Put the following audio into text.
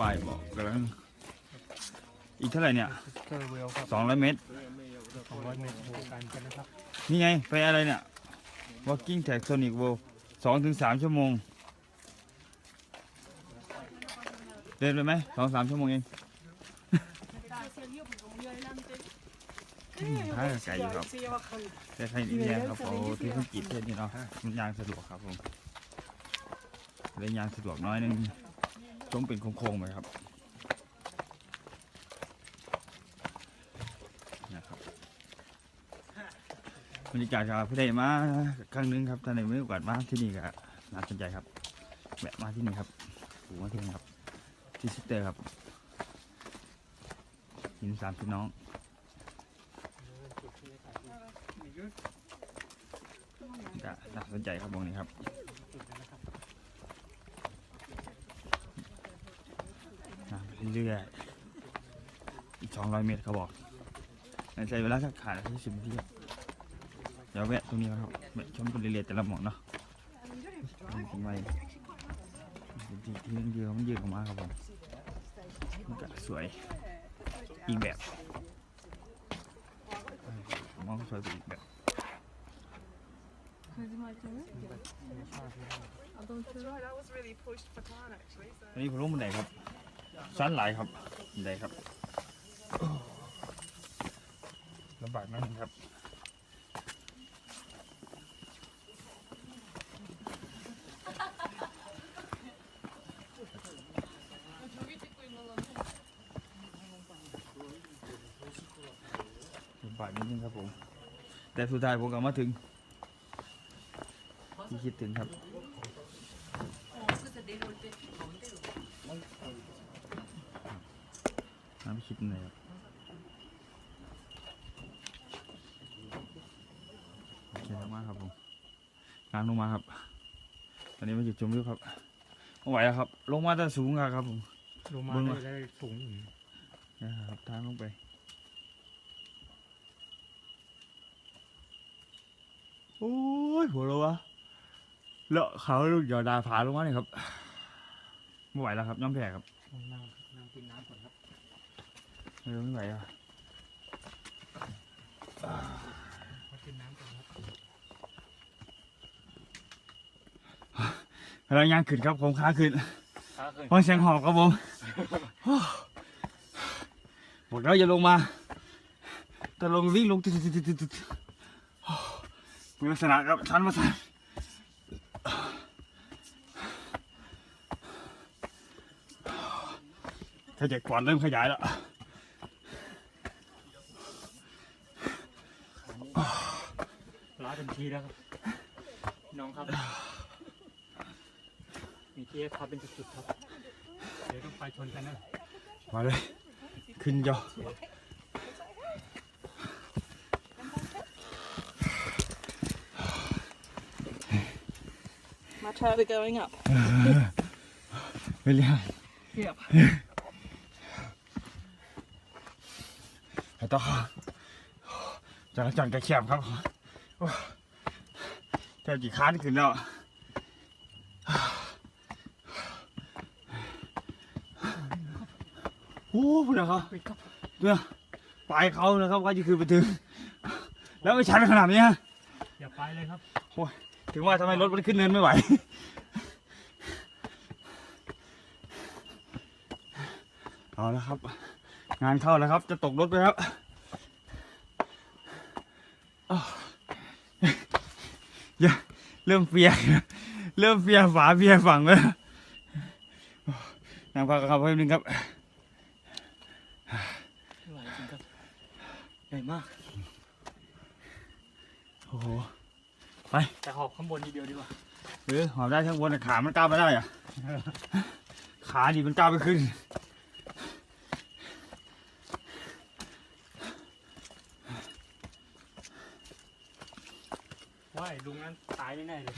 เท่าไหร่เนี่ยเซอร์เวลครับสองร้อยเมตร สองร้อยเมตรโหกันกันนะครับนี่ไง ไปอะไรเนี่ย Walking Tag Sonic World สองถึงสามชั่วโมง เดินไปไหมสองสามชั่วโมงเองถ้าไกลอยู่ครับแต่ใครนี่เนี่ยครับเอาที่พื้นกีดเทศนี่เนาะมันยางสะดวกครับผมเลยยางสะดวกน้อยนึง จงเป็นโค้งๆไปครับนะครับบรรยากาศครับพี่ได้มาครั้งหนึงครับท่านในมือโอกาสมาที่นี่ก็น่าสนใจครับแวะมาที่นี่ครับถูมาเที่ยงครับ ที่ซิสเตอร์ครับหินสามพี่น้องน่าสนใจครับวงนี้ครับอ่าไป เรื่อยๆอีกสองร้อยเมตรเขาบอกใช้เวลาสักขาดที่สิบนาทีเดี๋ยวแวะตรงนี้ครับแวะชมเป็นเรื่อยๆแต่ละหมองเนาะทิ้งไว้ที่ที่มันยืนมันยืนออกมาครับผมมันก็สวยอีกแบบมองสวยอีกแบบอันนี้ผมรู้มันไหนครับ สั้นหลายครับไดครับลำบากนั่นงครับลำบากนิดนึงครับผม แต่สุดท้ายผมก็มาถึง ที่คิดถึงครับ น้ำคิดเลยครับโอเคมากครับผมงานลงมาครับ ตอนนี้มาจุดชมวิวครับไม่ไหวแล้วครับ ลงมาแต่สูงอะครับผม ลงมาเบิ่งได้ว่ะได้สูงอีกนะครับทางลงไปโอ้ยหัวเราะวะเลาะเขาลูกหยอดาผาลงมาเนี่ยครับไม่ไหวแล้วครับย่อมแพ้ครับนั่งนั่งกินน้ำก่อนครับเออ ไม่ไหวอะมากินน้ำก่อนครับเราย่างขึ้นครับผมขาขึ้นขาขึ้นฟังเสียงหอบครับผมบอกเราอย่าลงมา แต่ลงวิ่งลงตึ๊ดตึ๊ดตึ๊ดตึ๊ดตึ๊ดมีลักษณะครับชันมาสันขยายก่อนเริ่มขยายแล้วาเต็มทีแล้วครับพี่น้องครับมีเจ๊พาเป็นจุดๆครับเดี๋ยวต้องไปชนกันนะมาเลย ขึ้นยอ My turtle going up. ไปเรื่อย Yep. ไปต่อจราจรกระเขียบครับ โอ้แทบกี่ค้านขึ้นแล้วโอ้พูดนะครับเนี่ยปลายเขานะครับก็จะคือไปถึง แล้วไม่ชันขนาดนี้ฮะอย่าไปเลยครับถึงว่าทำไมรถมันขึ้นเนินไม่ไหวเอาแล้วครับ งานเข้าแล้วครับ จะตกรถไปครับอ้าวอย่า เริ่มเฟียเริ่มเฟียฝาเฟียฝั่งเลยนั่งพักครับเพิ่มนึงครับไหวจริงครับใหญ่มากโอ้โหแต่หอบข้างบนทีเดียวดีกว่าเออหอมได้ทั้งบนแต่ขามันก้าวไม่ได้อะขาดิมันก้าวไม่ขึ้น ว่าย ลุงนั้นตายแน่ๆเลย